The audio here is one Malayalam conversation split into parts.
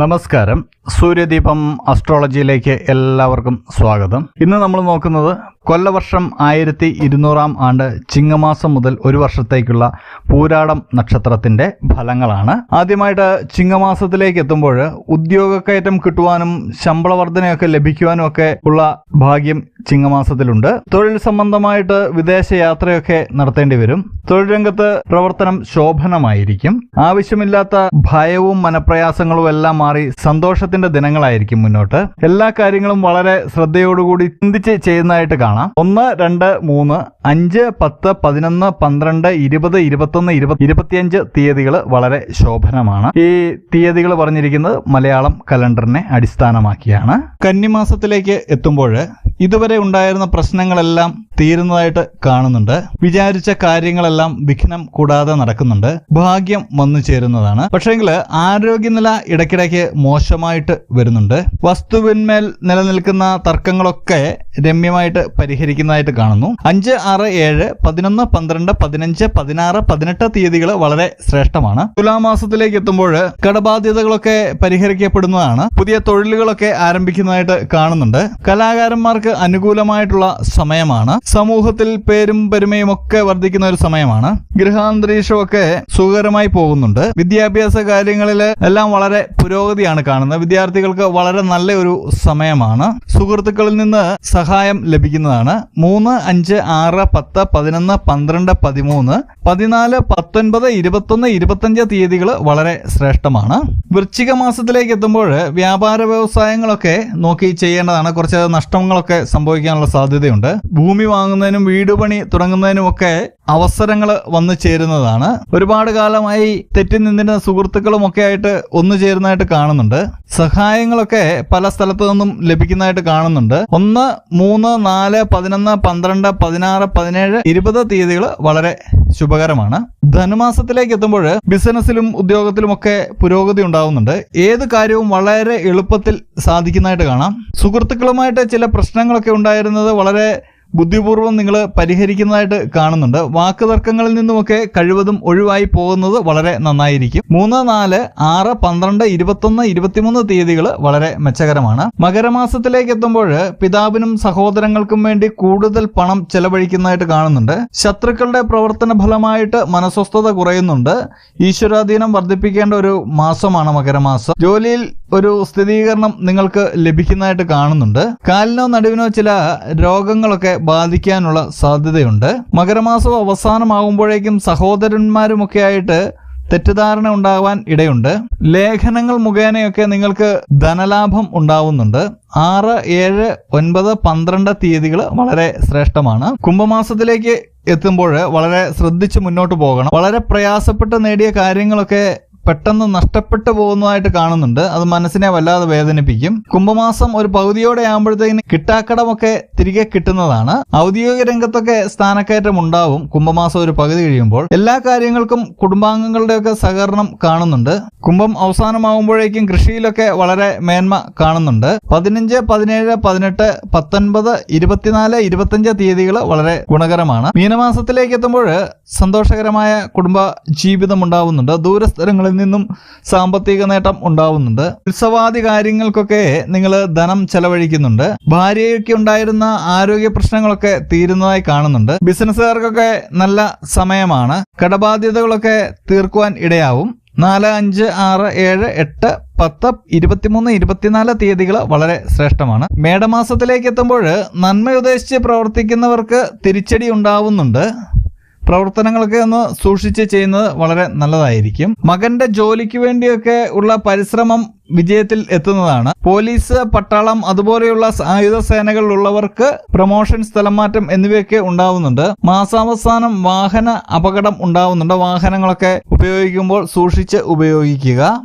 നമസ്കാരം. സൂര്യദീപം അസ്ട്രോളജിയിലേക്ക് എല്ലാവർക്കും സ്വാഗതം. ഇന്ന് നമ്മൾ നോക്കുന്നത് കൊല്ലവർഷം ആയിരത്തി ഇരുന്നൂറാം ആണ്ട് ചിങ്ങമാസം മുതൽ ഒരു വർഷത്തേക്കുള്ള പൂരാടം നക്ഷത്രത്തിന്റെ ഫലങ്ങളാണ്. ആദ്യമായിട്ട് ചിങ്ങമാസത്തിലേക്ക് എത്തുമ്പോൾ ഉദ്യോഗക്കയറ്റം കിട്ടുവാനും ശമ്പള വർധനയൊക്കെ ലഭിക്കുവാനും ഒക്കെ ഉള്ള ഭാഗ്യം ചിങ്ങമാസത്തിലുണ്ട്. തൊഴിൽ സംബന്ധമായിട്ട് വിദേശ യാത്രയൊക്കെ നടത്തേണ്ടി വരും. തൊഴിൽ രംഗത്ത് പ്രവർത്തനം ശോഭനമായിരിക്കും. ആവശ്യമില്ലാത്ത ഭയവും മനപ്രയാസങ്ങളും എല്ലാം മാറി സന്തോഷത്തിന്റെ ദിനങ്ങളായിരിക്കും മുന്നോട്ട്. എല്ലാ കാര്യങ്ങളും വളരെ ശ്രദ്ധയോടുകൂടി ചിന്തിച്ച് ചെയ്യുന്നതായിട്ട് കാണാം. ഒന്ന് രണ്ട് മൂന്ന് അഞ്ച് പത്ത് പതിനൊന്ന് പന്ത്രണ്ട് ഇരുപത് ഇരുപത്തൊന്ന് ഇരുപത് ഇരുപത്തിയഞ്ച് തീയതികൾ വളരെ ശോഭനമാണ്. ഈ തീയതികൾ പറഞ്ഞിരിക്കുന്നത് മലയാളം കലണ്ടറിനെ അടിസ്ഥാനമാക്കിയാണ്. കന്നിമാസത്തിലേക്ക് എത്തുമ്പോൾ ഇതുവരെ ഉണ്ടായിരുന്ന പ്രശ്നങ്ങളെല്ലാം തീരുന്നതായിട്ട് കാണുന്നുണ്ട്. വിചാരിച്ച കാര്യങ്ങളെല്ലാം വിഘ്നം കൂടാതെ നടക്കുന്നുണ്ട്. ഭാഗ്യം വന്നു ചേരുന്നതാണ്. പക്ഷേങ്കിൽ ആരോഗ്യനില ഇടയ്ക്കിടയ്ക്ക് മോശമായിട്ട് വരുന്നുണ്ട്. വസ്തുവിന്മേൽ നിലനിൽക്കുന്ന തർക്കങ്ങളൊക്കെ രമ്യമായിട്ട് പരിഹരിക്കുന്നതായിട്ട് കാണുന്നു. അഞ്ച് ആറ് ഏഴ് പതിനൊന്ന് പന്ത്രണ്ട് പതിനഞ്ച് പതിനാറ് പതിനെട്ട് തീയതികൾ വളരെ ശ്രേഷ്ഠമാണ്. തുലാമാസത്തിലേക്ക് എത്തുമ്പോൾ കടബാധ്യതകളൊക്കെ പരിഹരിക്കപ്പെടുന്നതാണ്. പുതിയ തൊഴിലുകളൊക്കെ ആരംഭിക്കുന്നതായിട്ട് കാണുന്നുണ്ട്. കലാകാരന്മാർക്ക് അനുകൂലമായിട്ടുള്ള സമയമാണ്. സമൂഹത്തിൽ പേരും പെരുമയും ഒക്കെ വർദ്ധിക്കുന്ന ഒരു സമയമാണ്. ഗൃഹാന്തരീക്ഷമൊക്കെ സുഖകരമായി പോകുന്നുണ്ട്. വിദ്യാഭ്യാസ കാര്യങ്ങളിൽ എല്ലാം വളരെ പുരോഗതിയാണ് കാണുന്നത്. വിദ്യാർത്ഥികൾക്ക് വളരെ നല്ല ഒരു സമയമാണ്. സുഹൃത്തുക്കളിൽ നിന്ന് സഹായം ലഭിക്കുന്നതാണ്. മൂന്ന് അഞ്ച് ആറ് പത്ത് പതിനൊന്ന് പന്ത്രണ്ട് പതിമൂന്ന് പതിനാല് പത്തൊൻപത് ഇരുപത്തൊന്ന് ഇരുപത്തഞ്ച് തീയതികൾ വളരെ ശ്രേഷ്ഠമാണ്. വൃശ്ചിക മാസത്തിലേക്ക് എത്തുമ്പോൾ വ്യാപാര വ്യവസായങ്ങളൊക്കെ നോക്കി ചെയ്യേണ്ടതാണ്. കുറച്ച് നഷ്ടങ്ങളൊക്കെ സംഭവിക്കാനുള്ള സാധ്യതയുണ്ട്. ഭൂമി വാങ്ങുന്നതിനും വീട് പണി തുടങ്ങുന്നതിനും ഒക്കെ അവസരങ്ങൾ വന്നു ചേരുന്നതാണ്. ഒരുപാട് കാലമായി തെറ്റി നിന്നിരുന്ന സുഹൃത്തുക്കളും ഒക്കെ ആയിട്ട് ഒന്നു ചേരുന്നതായിട്ട് കാണുന്നുണ്ട്. സഹായങ്ങളൊക്കെ പല സ്ഥലത്തു നിന്നും ലഭിക്കുന്നതായിട്ട് കാണുന്നുണ്ട്. ഒന്ന് മൂന്ന് നാല് പതിനൊന്ന് പന്ത്രണ്ട് പതിനാറ് പതിനേഴ് ഇരുപത് തീയതികൾ വളരെ ശുഭകരമാണ്. ധനുമാസത്തിലേക്ക് എത്തുമ്പോൾ ബിസിനസ്സിലും ഉദ്യോഗത്തിലും ഒക്കെ പുരോഗതി ഉണ്ടാവുന്നുണ്ട്. ഏത് കാര്യവും വളരെ എളുപ്പത്തിൽ സാധിക്കുന്നതായിട്ട് കാണാം. സുഹൃത്തുക്കളുമായിട്ട് ചില പ്രശ്നങ്ങളൊക്കെ ഉണ്ടായിരുന്നത് വളരെ ബുദ്ധിപൂർവം നിങ്ങൾ പരിഹരിക്കുന്നതായിട്ട് കാണുന്നുണ്ട്. വാക്ക് തർക്കങ്ങളിൽ നിന്നുമൊക്കെ കഴിവതും ഒഴിവായി പോകുന്നത് വളരെ നന്നായിരിക്കും. മൂന്ന് നാല് ആറ് പന്ത്രണ്ട് ഇരുപത്തൊന്ന് ഇരുപത്തിമൂന്ന് തീയതികൾ വളരെ മെച്ചകരമാണ്. മകരമാസത്തിലേക്ക് എത്തുമ്പോൾ പിതാവിനും സഹോദരങ്ങൾക്കും വേണ്ടി കൂടുതൽ പണം ചെലവഴിക്കുന്നതായിട്ട് കാണുന്നുണ്ട്. ശത്രുക്കളുടെ പ്രവർത്തന ഫലമായിട്ട് മനസ്വസ്ഥത കുറയുന്നുണ്ട്. ഈശ്വരാധീനം വർദ്ധിപ്പിക്കേണ്ട ഒരു മാസമാണ് മകരമാസം. ജോലിയിൽ ഒരു സ്ഥിരീകരണം നിങ്ങൾക്ക് ലഭിക്കുന്നതായിട്ട് കാണുന്നുണ്ട്. കാലിനോ നടുവിനോ ചില രോഗങ്ങളൊക്കെ ബാധിക്കാനുള്ള സാധ്യതയുണ്ട്. മകരമാസം അവസാനമാകുമ്പോഴേക്കും സഹോദരന്മാരുമൊക്കെ ആയിട്ട് തെറ്റിദ്ധാരണ ഉണ്ടാവാൻ ഇടയുണ്ട്. ലേഖനങ്ങൾ മുഖേനയൊക്കെ നിങ്ങൾക്ക് ധനലാഭം ഉണ്ടാവുന്നുണ്ട്. ആറ് ഏഴ് ഒൻപത് പന്ത്രണ്ട് തീയതികൾ വളരെ ശ്രേഷ്ഠമാണ്. കുംഭമാസത്തിലേക്ക് എത്തുമ്പോൾ വളരെ ശ്രദ്ധിച്ച് മുന്നോട്ട് പോകണം. വളരെ പ്രയാസപ്പെട്ട് നേടിയ കാര്യങ്ങളൊക്കെ പെട്ടെന്ന് നഷ്ടപ്പെട്ടു പോകുന്നതായിട്ട് കാണുന്നുണ്ട്. അത് മനസ്സിനെ വല്ലാതെ വേദനിപ്പിക്കും. കുംഭമാസം ഒരു പകുതിയോടെ ആകുമ്പോഴത്തേക്കിന് കിട്ടാക്കടമൊക്കെ തിരികെ കിട്ടുന്നതാണ്. ഔദ്യോഗിക രംഗത്തൊക്കെ സ്ഥാനക്കയറ്റം ഉണ്ടാവും. കുംഭമാസം ഒരു പകുതി കഴിയുമ്പോൾ എല്ലാ കാര്യങ്ങൾക്കും കുടുംബാംഗങ്ങളുടെയൊക്കെ സഹകരണം കാണുന്നുണ്ട്. കുംഭം അവസാനമാകുമ്പോഴേക്കും കൃഷിയിലൊക്കെ വളരെ മേന്മ കാണുന്നുണ്ട്. പതിനഞ്ച് പതിനേഴ് പതിനെട്ട് പത്തൊൻപത് ഇരുപത്തിനാല് ഇരുപത്തഞ്ച് തീയതികൾ വളരെ ഗുണകരമാണ്. മീനമാസത്തിലേക്ക് എത്തുമ്പോൾ സന്തോഷകരമായ കുടുംബ ജീവിതം ഉണ്ടാവുന്നുണ്ട്. ദൂരസ്ഥലങ്ങളിൽ നിന്നും സാമ്പത്തിക നേട്ടം ഉണ്ടാവുന്നുണ്ട്. ഉത്സവാദി കാര്യങ്ങൾക്കൊക്കെ നിങ്ങൾ ധനം ചെലവഴിക്കുന്നുണ്ട്. ഭാര്യയ്ക്ക് ഉണ്ടായിരുന്ന ആരോഗ്യ പ്രശ്നങ്ങളൊക്കെ തീരുന്നതായി കാണുന്നുണ്ട്. ബിസിനസ്സുകാർക്കൊക്കെ നല്ല സമയമാണ്. കടബാധ്യതകളൊക്കെ തീർക്കുവാൻ ഇടയാവും. നാല് അഞ്ച് ആറ് ഏഴ് എട്ട് പത്ത് ഇരുപത്തിമൂന്ന് ഇരുപത്തിനാല് തീയതികൾ വളരെ ശ്രേഷ്ഠമാണ്. മേടമാസത്തിലേക്ക് എത്തുമ്പോൾ നന്മ ഉദ്ദേശിച്ച് പ്രവർത്തിക്കുന്നവർക്ക് തിരിച്ചടി ഉണ്ടാവുന്നുണ്ട്. പ്രവർത്തനങ്ങളൊക്കെ ഒന്ന് സൂക്ഷിച്ച് ചെയ്യുന്നത് വളരെ നല്ലതായിരിക്കും. മകന്റെ ജോലിക്ക് വേണ്ടിയൊക്കെ ഉള്ള പരിശ്രമം വിജയത്തിൽ എത്തുന്നതാണ്. പോലീസ് പട്ടാളം അതുപോലെയുള്ള സായുധ സേനകളിലുള്ളവർക്ക് പ്രൊമോഷൻ സ്ഥലം മാറ്റം എന്നിവയൊക്കെ ഉണ്ടാവുന്നുണ്ട്. മാസാവസാനം വാഹന അപകടം ഉണ്ടാവുന്നുണ്ട്. വാഹനങ്ങളൊക്കെ ഉപയോഗിക്കുമ്പോൾ സൂക്ഷിച്ച് ഉപയോഗിക്കുക.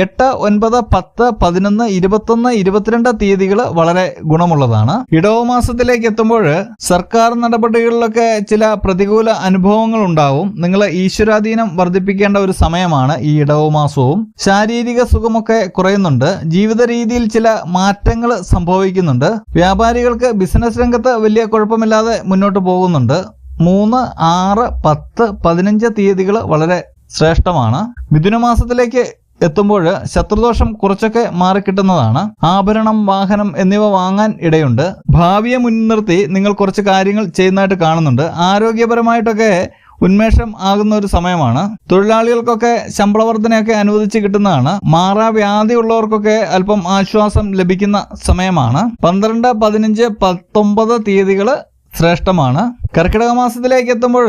എട്ട് ഒൻപത് പത്ത് പതിനൊന്ന് ഇരുപത്തൊന്ന് ഇരുപത്തിരണ്ട് തീയതികൾ വളരെ ഗുണമുള്ളതാണ്. ഇടവ മാസത്തിലേക്ക് എത്തുമ്പോൾ സർക്കാർ നടപടികളിലൊക്കെ ചില പ്രതികൂല അനുഭവങ്ങൾ ഉണ്ടാവും. നിങ്ങൾ ഈശ്വരാധീനം വർദ്ധിപ്പിക്കേണ്ട ഒരു സമയമാണ് ഈ ഇടവ മാസവും. ശാരീരിക സുഖമൊക്കെ കുറയുന്നുണ്ട്. ജീവിത രീതിയിൽ ചില മാറ്റങ്ങൾ സംഭവിക്കുന്നുണ്ട്. വ്യാപാരികൾക്ക് ബിസിനസ് രംഗത്ത് വലിയ കുഴപ്പമില്ലാതെ മുന്നോട്ട് പോകുന്നുണ്ട്. മൂന്ന് ആറ് പത്ത് പതിനഞ്ച് തീയതികൾ വളരെ ശ്രേഷ്ഠമാണ്. മിഥുനമാസത്തിലേക്ക് എത്തുമ്പോൾ ശത്രുദോഷം കുറച്ചൊക്കെ മാറിക്കിട്ടുന്നതാണ്. ആഭരണം വാഹനം എന്നിവ വാങ്ങാൻ ഇടയുണ്ട്. ഭാവിയെ മുൻനിർത്തി നിങ്ങൾ കുറച്ച് കാര്യങ്ങൾ ചെയ്യുന്നതായിട്ട് കാണുന്നുണ്ട്. ആരോഗ്യപരമായിട്ടൊക്കെ ഉന്മേഷം ആകുന്ന ഒരു സമയമാണ്. തൊഴിലാളികൾക്കൊക്കെ ശമ്പള വർധനയൊക്കെ അനുവദിച്ച് കിട്ടുന്നതാണ്. മാറാവ്യാധി ഉള്ളവർക്കൊക്കെ അല്പം ആശ്വാസം ലഭിക്കുന്ന സമയമാണ്. പന്ത്രണ്ട് പതിനഞ്ച് പത്തൊമ്പത് തീയതികൾ ശ്രേഷ്ഠമാണ്. കർക്കിടക മാസത്തിലേക്ക് എത്തുമ്പോൾ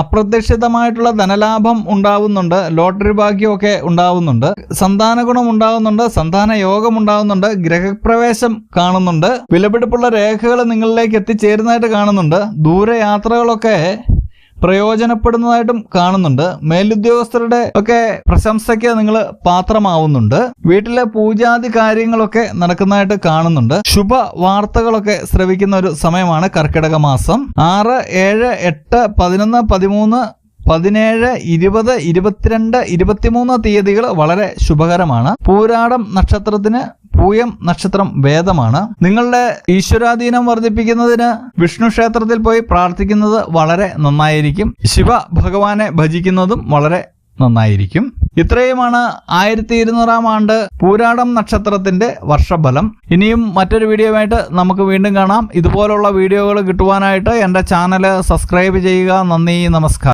അപ്രതീക്ഷിതമായിട്ടുള്ള ധനലാഭം ഉണ്ടാവുന്നുണ്ട്. ലോട്ടറി ഭാഗ്യമൊക്കെ ഉണ്ടാവുന്നുണ്ട്. സന്താന ഗുണം ഉണ്ടാവുന്നുണ്ട്. സന്താന യോഗം ഉണ്ടാവുന്നുണ്ട്. ഗ്രഹപ്രവേശം കാണുന്നുണ്ട്. വിലപിടിപ്പുള്ള രേഖകൾ നിങ്ങളിലേക്ക് എത്തിച്ചേരുന്നതായിട്ട് കാണുന്നുണ്ട്. ദൂരയാത്രകളൊക്കെ പ്രയോജനപ്പെടുന്നതായിട്ടും കാണുന്നുണ്ട്. മേലുദ്യോഗസ്ഥരുടെ ഒക്കെ പ്രശംസയ്ക്ക് നിങ്ങൾ പാത്രമാവുന്നുണ്ട്. വീട്ടിലെ പൂജാതി കാര്യങ്ങളൊക്കെ നടക്കുന്നതായിട്ട് കാണുന്നുണ്ട്. ശുഭ വാർത്തകളൊക്കെ ശ്രവിക്കുന്ന ഒരു സമയമാണ് കർക്കിടക മാസം. ആറ് ഏഴ് എട്ട് പതിനൊന്ന് പതിമൂന്ന് പതിനേഴ് ഇരുപത് ഇരുപത്തിരണ്ട് ഇരുപത്തിമൂന്ന് തീയതികൾ വളരെ ശുഭകരമാണ്. പൂരാടം നക്ഷത്രത്തിന് പൂയം നക്ഷത്രം വേദമാണ്. നിങ്ങളുടെ ഈശ്വരാധീനം വർദ്ധിപ്പിക്കുന്നതിന് വിഷ്ണു ക്ഷേത്രത്തിൽ പോയി പ്രാർത്ഥിക്കുന്നത് വളരെ നന്നായിരിക്കും. ശിവ ഭഗവാനെ ഭജിക്കുന്നതും വളരെ നന്നായിരിക്കും. ഇത്രയുമാണ് ആയിരത്തി ഇരുന്നൂറാം ആണ്ട് പൂരാടം നക്ഷത്രത്തിന്റെ വർഷഫലം. ഇനിയും മറ്റൊരു വീഡിയോയുമായിട്ട് നമുക്ക് വീണ്ടും കാണാം. ഇതുപോലുള്ള വീഡിയോകൾ കിട്ടുവാനായിട്ട് എന്റെ ചാനൽ സബ്സ്ക്രൈബ് ചെയ്യുക. നന്ദി നമസ്കാരം.